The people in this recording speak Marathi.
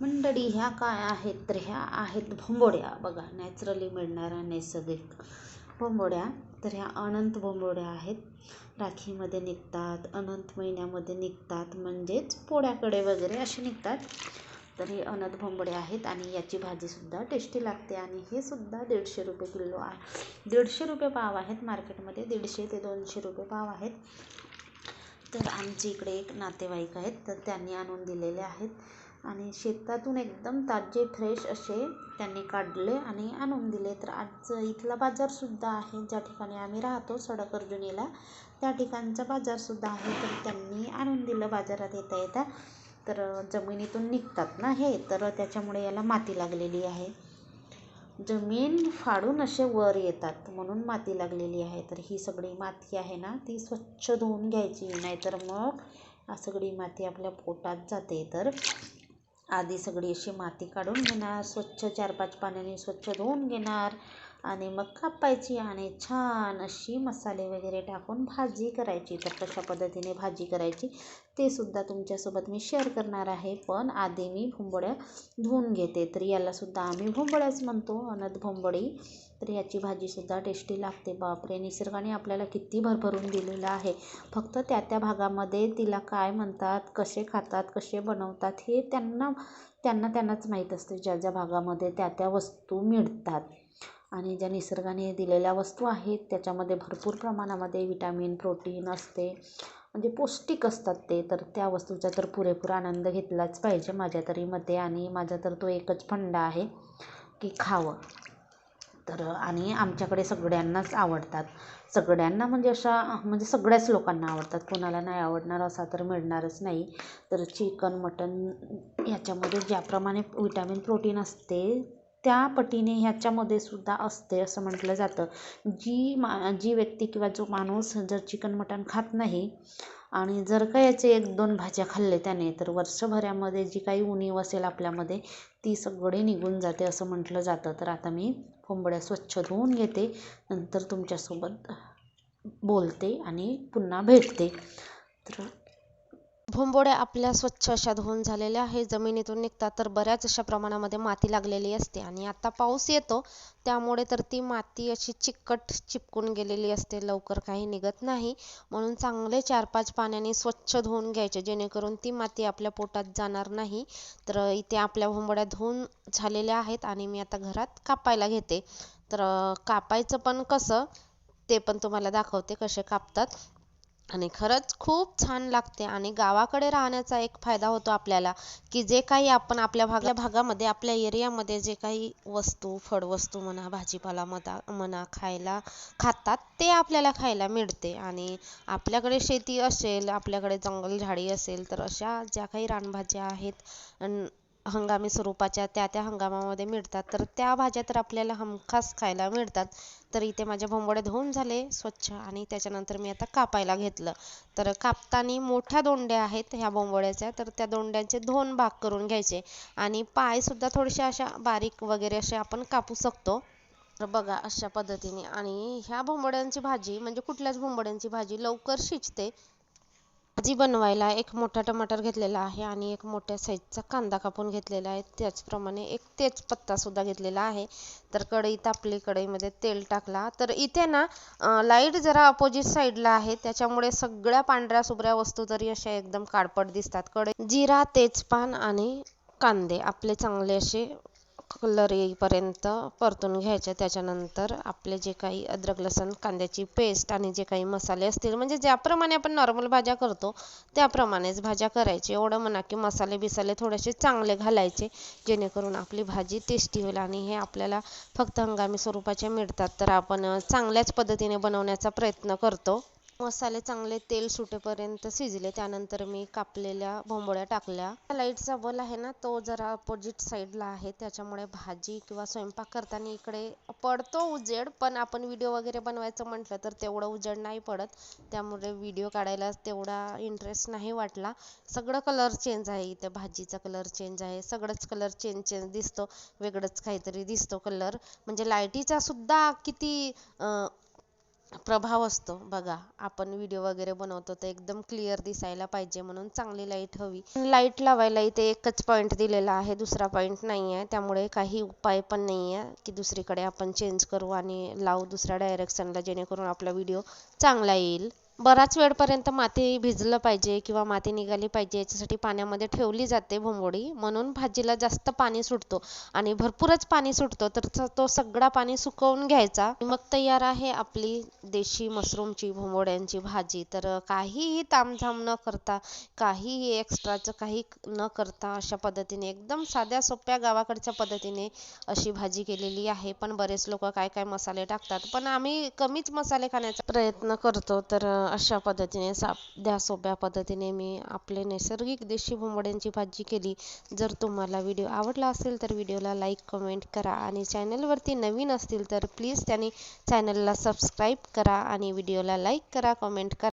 मंडळी ह्या काय आहेत तर ह्या आहेत भोंबोड्या बघा नॅचरली मिळणाऱ्या नैसर्गिक भोंबोड्या तर ह्या अनंत भोंबोड्या आहेत. राखीमध्ये निघतात अनंत महिन्यामध्ये निघतात म्हणजेच पोळ्याकडे वगैरे असे निघतात. तर हे अनंत भोंबडे आहेत आणि याची भाजीसुद्धा टेस्टी लागते आणि हे सुद्धा दीडशे रुपये किलो आहे. दीडशे रुपये पाव आहेत मार्केटमध्ये दीडशे ते दोनशे रुपये पाव आहेत. तर आमच्या इकडे एक नातेवाईक आहेत तर त्यांनी आणून दिलेले आहेत. आणि शेतातून एकदम ताजे फ्रेश असे त्यांनी काढले आणि आणून दिले. तर आज इथला बाजारसुद्धा आहे. ज्या ठिकाणी आम्ही राहतो सडक अर्जुनीला त्या ठिकाणचा बाजारसुद्धा आहे. तर त्यांनी आणून दिलं बाजारात येता येता. तर जमिनीतून निघतात ना हे तर त्याच्यामुळे याला माती लागलेली आहे. जमीन फाडून असे वर येतात म्हणून माती लागलेली आहे. तर ही सगळी माती आहे ना ती स्वच्छ धुवून घ्यायची नाहीतर मग सगळी माती आपल्या पोटात जाते. तर आधी सगळी अशी माती काढून घेणार स्वच्छ चार पाच पाण्याने स्वच्छ धुवून घेणार. आणि मग कापायची आणि छान अशी मसाले वगैरे टाकून भाजी करायची. तर कशा पद्धतीने भाजी करायची ते सुद्धा तुमच्यासोबत मी शेअर करणार आहे. पण आधी मी भोंबड्या धुवून घेते. तर यालासुद्धा आम्ही भोंबड्याच म्हणतो अनद भोंबडी. तर याची भाजीसुद्धा टेस्टी लागते. बापरे! निसर्गाने आपल्याला किती भरभरून दिलेलं आहे. फक्त त्या त्या भागामध्ये तिला काय म्हणतात कसे खातात कसे बनवतात हे त्यांना त्यांना त्यांनाच माहीत असते. ज्या ज्या भागामध्ये त्या त्या वस्तू मिळतात. आणि ज्या निसर्गाने दिलेल्या वस्तू आहेत त्याच्यामध्ये भरपूर प्रमाणामध्ये विटॅमिन प्रोटीन असते. म्हणजे पौष्टिक असतात ते तर त्या वस्तूचा तर पुरेपूर आनंद घेतलाच पाहिजे माझ्या तरी मते. आणि माझा तर तो एकच फंडा आहे की खावं. तर आणि आमच्याकडे सगळ्यांनाच आवडतात. सगळ्यांना म्हणजे अशा म्हणजे सगळ्याच लोकांना आवडतात. कोणाला नाही आवडणार असा तर मिळणारच नाही. तर चिकन मटन याच्यामध्ये ज्याप्रमाणे विटॅमिन प्रोटीन असते त्या पटीने ह्याच्यामध्ये सुद्धा असते असं म्हटलं जातं. जी मा जी व्यक्ती किंवा जो माणूस जर चिकन मटण खात नाही आणि जर का याचे एक दोन भाज्या खाल्ले त्याने तर वर्षभरामध्ये जी काही उणीव असेल आपल्यामध्ये ती सगळी निघून जाते असं म्हटलं जातं. तर आता मी कोंबड्या स्वच्छ धुवून घेते नंतर तुमच्यासोबत बोलते आणि पुन्हा भेटते. तर भोंबोड्या आपल्या स्वच्छ अशा धुवून झालेल्या आहे जमिनीतून निघतात तर बऱ्याच अशा प्रमाणामध्ये माती लागलेली असते आणि आता पाऊस येतो. त्यामुळे तर ती माती अशी चिकट चिपकून गेलेली असते. लवकर काही निघत नाही. म्हणून चांगले चार पाच पाण्याने स्वच्छ धुवून घ्यायचे जेणेकरून ती माती आपल्या पोटात जाणार नाही. तर इथे आपल्या भोंबड्या धुवून झालेल्या आहेत आणि मी आता घरात कापायला घेते. तर कापायचं पण कसं ते पण तुम्हाला दाखवते कसे कापतात. आणि खरंच खूप छान लागते आणि गावाकडे राहण्याचा एक फायदा होतो आपल्याला की जे काही आपण आपल्या भागा भागामध्ये आपल्या एरियामध्ये जे काही वस्तू फळवस्तू म्हणा भाजीपाला मधा म्हणा खायला खातात ते आपल्याला खायला मिळते. आणि आपल्याकडे शेती असेल आपल्याकडे जंगल झाडी असेल तर अशा ज्या काही रानभाज्या आहेत हंगामी स्वरूपाच्या त्या त्या हंगामामध्ये मिळतात. तर त्या भाज्या तर आपल्याला हमखास खायला मिळतात. तर इथे माझ्या भोंबडे धुवून झाले स्वच्छ आणि त्याच्यानंतर मी आता कापायला घेतलं. तर कापताना मोठ्या दोंड्या आहेत ह्या भोंबड्याच्या तर त्या दोंड्यांचे दोन भाग करून घ्यायचे. आणि पाय सुद्धा थोडेसे अशा बारीक वगैरे असे आपण कापू शकतो. तर बघा अशा पद्धतीने. आणि ह्या भोंबड्यांची भाजी म्हणजे कुठल्याच भोंबड्यांची भाजी लवकर शिजते. भाजी बनवायला एक मोठा टमाटर घेतलेला आहे आणि एक मोठ्या साईजचा कांदा कापून घेतलेला आहे. त्याचप्रमाणे एक तेजपत्तासुद्धा घेतलेला आहे. तर कढई तापली कढईमध्ये तेल टाकला. तर इथे ना लाइट जरा अपोजिट साईडला आहे. त्याच्यामुळे सगळ्या पांढऱ्या सुबऱ्या वस्तू तरी अशा एकदम काळपट दिसतात. कढई जिरा तेजपान आणि कांदे आपले चांगले असे कलर येईपर्यंत परतून घ्यायचं. त्याच्यानंतर आपले जे काही अद्रक लसूण कांद्याची पेस्ट आणि जे काही मसाले असतील म्हणजे ज्याप्रमाणे आपण नॉर्मल भाज्या करतो त्याप्रमाणेच भाज्या करायची. एवढं म्हणा की मसाले बिसाले थोडेसे चांगले घालायचे जेणेकरून आपली भाजी टेस्टी होईल आणि हे आपल्याला फक्त हंगामी स्वरूपाचे मिळतात. तर आपण चांगल्याच पद्धतीने बनवण्याचा प्रयत्न करतो. मसाले चांगले तेल सुटेपर्यंत शिजले त्यानंतर मी कापलेल्या भोंबोळ्या टाकल्या. लाईटचा बल आहे ना तो जरा अपोजिट साईडला आहे. त्याच्यामुळे भाजी किंवा स्वयंपाक करताना इकडे पडतो उजेड पण आपण व्हिडिओ वगैरे बनवायचं म्हटलं तर तेवढं उजेड नाही पडत. त्यामुळे व्हिडिओ काढायला तेवढा इंटरेस्ट नाही वाटला. सगळं कलर चेंज आहे इथे. भाजीचा कलर चेंज आहे. सगळंच कलर चेंज चेंज दिसतो. वेगळंच काहीतरी दिसतो कलर म्हणजे लाईटीचा सुद्धा किती प्रभाव असतो. बघा आपण व्हिडिओ वगैरे बनवतो तर एकदम क्लिअर दिसायला पाहिजे म्हणून चांगली लाइट हवी. लाइट लावायला इथे एकच पॉईंट दिलेला आहे दुसरा पॉईंट नाही आहे त्यामुळे काही उपाय पण नाही आहे की दुसरीकडे आपण चेंज करू आणि लावू दुसऱ्या डायरेक्शनला जेणेकरून आपला व्हिडिओ चांगला येईल. बराच वेळपर्यंत माती भिजलं पाहिजे किंवा माती निघाली पाहिजे याच्यासाठी पाण्यामध्ये ठेवली जाते भोंबोडी म्हणून भाजीला जास्त पाणी सुटतो आणि भरपूरच पाणी सुटतो तर तो- तो सगळा पाणी सुकवून घ्यायचा. मग तयार आहे आपली देशी मशरूमची भोंबोड्यांची भाजी. तर काहीही तामझाम न करता काहीही एक्स्ट्राचं काही न करता अशा पद्धतीने एकदम साध्या सोप्या गावाकडच्या पद्धतीने अशी भाजी केलेली आहे. पण बरेच लोक काय काय मसाले टाकतात. पण आम्ही कमीच मसाले खाण्याचा प्रयत्न करतो. तर अशा पद्धतीने साध्या सोप्या पद्धतीने मी आपले नैसर्गिक देशी भोंबड्यांची भाजी केली. जर तुम्हाला व्हिडिओ आवडला असेल तर व्हिडिओला लाईक कमेंट करा आणि चॅनलवरती नवीन असतील तर प्लीज त्यांनी चॅनलला सबस्क्राईब करा आणि व्हिडिओला लाईक करा कमेंट करा.